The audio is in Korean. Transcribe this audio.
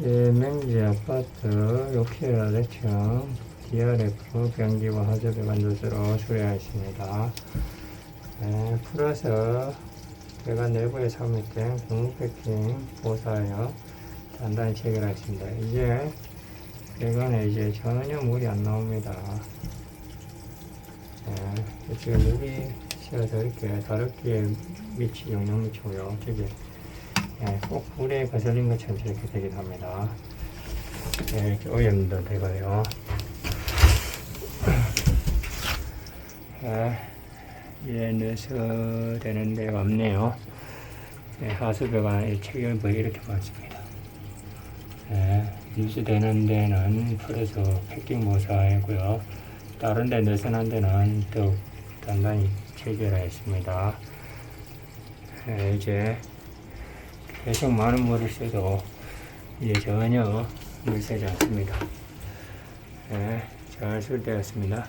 예, 맹지 아파트 6킬러 대충 DRF 변기와 배관 조수로 수리하였습니다. 예, 풀어서 배관 내부에 사용된 고무 패킹 보사하여 단단히 체결하였습니다. 이제 배관에 이제 전혀 물이 안 나옵니다. 예, 지금 물이 씌어드릴게요. 다르게 밑이 용량 밑이고요. 저기 예, 꼭 물에 거슬린 것처럼 이렇게 되긴 합니다. 예, 이렇게 오염도 되고요. 아, 예, 넣어서 되는 데가 없네요. 예, 하수배관 체결부 이렇게 봤습니다. 예, 누수되는 데는 풀어서 패킹 보사하고요. 다른 데 느슨한 데는 더욱 단단히 체결하였습니다. 예, 이제 계속 많은 물을 써도 이제 전혀 물 새지 않습니다. 예, 잘 수되었습니다.